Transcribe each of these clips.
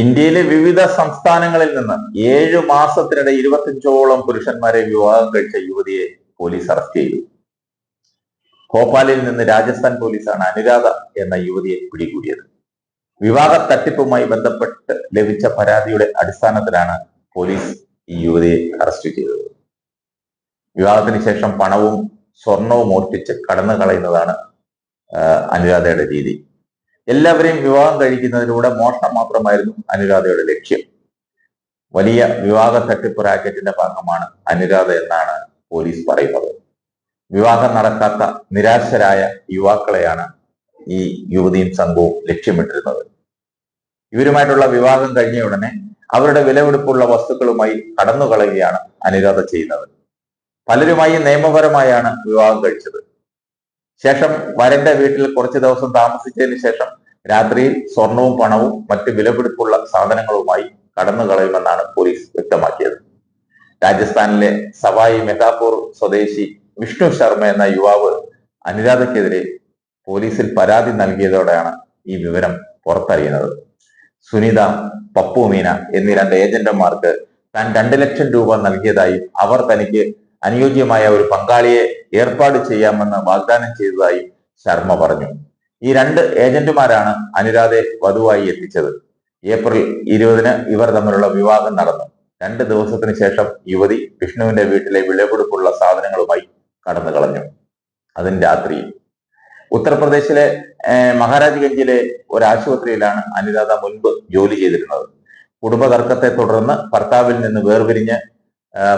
ഇന്ത്യയിലെ വിവിധ സംസ്ഥാനങ്ങളിൽ നിന്ന് ഏഴു മാസത്തിനിടെ ഇരുപത്തിയഞ്ചോളം പുരുഷന്മാരെ വിവാഹം കഴിച്ച യുവതിയെ പോലീസ് അറസ്റ്റ് ചെയ്തു. ഭോപ്പാലിൽ നിന്ന് രാജസ്ഥാൻ പോലീസാണ് അനുരാധ എന്ന യുവതിയെ പിടികൂടിയത്. വിവാഹ തട്ടിപ്പുമായി ബന്ധപ്പെട്ട് ലഭിച്ച പരാതിയുടെ അടിസ്ഥാനത്തിലാണ് പോലീസ് ഈ യുവതിയെ അറസ്റ്റ് ചെയ്തത്. വിവാഹത്തിന് ശേഷം പണവും സ്വർണവും മോഷ്ടിച്ച് കടന്നു കളയുന്നതാണ് അനുരാധയുടെ രീതി. എല്ലാവരെയും വിവാഹം കഴിക്കുന്നതിലൂടെ മോഷണം മാത്രമായിരുന്നു അനുരാധയുടെ ലക്ഷ്യം. വലിയ വിവാഹ തട്ടിപ്പ് റാക്കറ്റിന്റെ ഭാഗമാണ് അനുരാധ എന്നാണ് പോലീസ് പറയുന്നത്. വിവാഹം നടക്കാത്ത നിരാശരായ യുവാക്കളെയാണ് ഈ യുവതിയും സംഘവും ലക്ഷ്യമിട്ടിരുന്നത്. ഇവരുമായിട്ടുള്ള വിവാഹം കഴിഞ്ഞ ഉടനെ അവരുടെ വിലവെടുപ്പുള്ള വസ്തുക്കളുമായി കടന്നു കളയുകയാണ് അനുരാധ ചെയ്യുന്നത്. പലരുമായി നിയമപരമായാണ് വിവാഹം കഴിച്ചത്. ശേഷം വരന്റെ വീട്ടിൽ കുറച്ച് ദിവസം താമസിച്ചതിന് ശേഷം രാത്രിയിൽ സ്വർണവും പണവും മറ്റ് വിലപിടിപ്പുള്ള സാധനങ്ങളുമായി കടന്നു കളയുമെന്നാണ് പോലീസ് വ്യക്തമാക്കിയത്. രാജസ്ഥാനിലെ സവായി മെഹാപൂർ സ്വദേശി വിഷ്ണു ശർമ്മ എന്ന യുവാവ് അനുരാധയ്ക്കെതിരെ പോലീസിൽ പരാതി നൽകിയതോടെയാണ് ഈ വിവരം പുറത്തറിയുന്നത്. സുനിത പപ്പു മീന എന്നീ രണ്ട് ഏജന്റുമാർക്ക് താൻ രണ്ട് ലക്ഷം രൂപ നൽകിയതായും അവർ തനിക്ക് അനുയോജ്യമായ ഒരു പങ്കാളിയെ ഏർപ്പാട് ചെയ്യാമെന്ന് വാഗ്ദാനം ചെയ്തതായും ശർമ്മ പറഞ്ഞു. ഈ രണ്ട് ഏജന്റുമാരാണ് അനുരാധയെ വധുവായി എത്തിച്ചത്. ഏപ്രിൽ ഇരുപതിന് ഇവർ തമ്മിലുള്ള വിവാഹം നടന്നു. രണ്ട് ദിവസത്തിന് ശേഷം യുവതി വിഷ്ണുവിന്റെ വീട്ടിലെ വിളവെടുപ്പുള്ള സാധനങ്ങളുമായി കടന്നു കളഞ്ഞു. അതിന് രാത്രി. ഉത്തർപ്രദേശിലെ മഹാരാജ്ഗഞ്ചിലെ ഒരു ആശുപത്രിയിലാണ് അനുരാധ മുൻപ് ജോലി ചെയ്തിരുന്നത്. കുടുംബ തർക്കത്തെ തുടർന്ന് ഭർത്താവിൽ നിന്ന് വേർപിരിഞ്ഞ്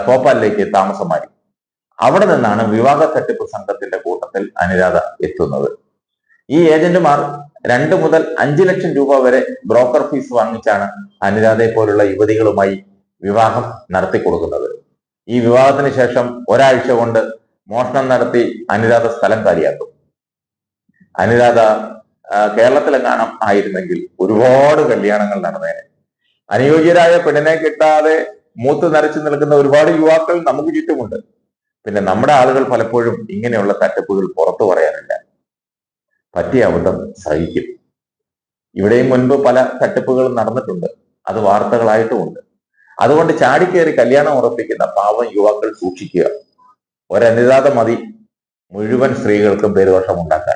ഭോപ്പാലിലേക്ക് താമസം മാറി അവിടെ നിന്നാണ് വിവാഹ തട്ടിപ്പ് സംഘത്തിന്റെ കൂട്ടത്തിൽ അനുരാധ എത്തുന്നത്. ഈ ഏജന്റുമാർ രണ്ട് മുതൽ അഞ്ചു ലക്ഷം രൂപ വരെ ബ്രോക്കർ ഫീസ് വാങ്ങിച്ചാണ് അനുരാധയെ പോലുള്ള യുവതികളുമായി വിവാഹം നടത്തി കൊടുക്കുന്നത്. ഈ വിവാഹത്തിന് ശേഷം ഒരാഴ്ച കൊണ്ട് മോഷണം നടത്തി അനുരാധ സ്ഥലം കാലിയാക്കും. അനുരാധ കേരളത്തിലെങ്ങാനും ആയിരുന്നെങ്കിൽ ഒരുപാട് കല്യാണങ്ങൾ നടന്നേനെ. അനുയോജ്യരായ പെണ്ണിനെ കിട്ടാതെ മൂത്ത് നരച്ചു നിൽക്കുന്ന ഒരുപാട് യുവാക്കൾ നമുക്ക് ചുറ്റുമുണ്ട്. പിന്നെ നമ്മുടെ ആളുകൾ പലപ്പോഴും ഇങ്ങനെയുള്ള തട്ടിപ്പുകൾ പുറത്തു പറയാറില്ല പറ്റിയ അബദ്ധം സഹിക്കും. ഇവിടെയും മുൻപ് പല തട്ടിപ്പുകളും നടന്നിട്ടുണ്ട്. അത് വാർത്തകളായിട്ടുമുണ്ട്. അതുകൊണ്ട് ചാടിക്കേറി കല്യാണം ഉറപ്പിക്കുന്ന പാവം യുവാക്കൾ സൂക്ഷിക്കുക. ഒരനിതാത മതി. മുഴുവൻ സ്ത്രീകൾക്കും പേരുദോഷം ഉണ്ടാക്കാൻ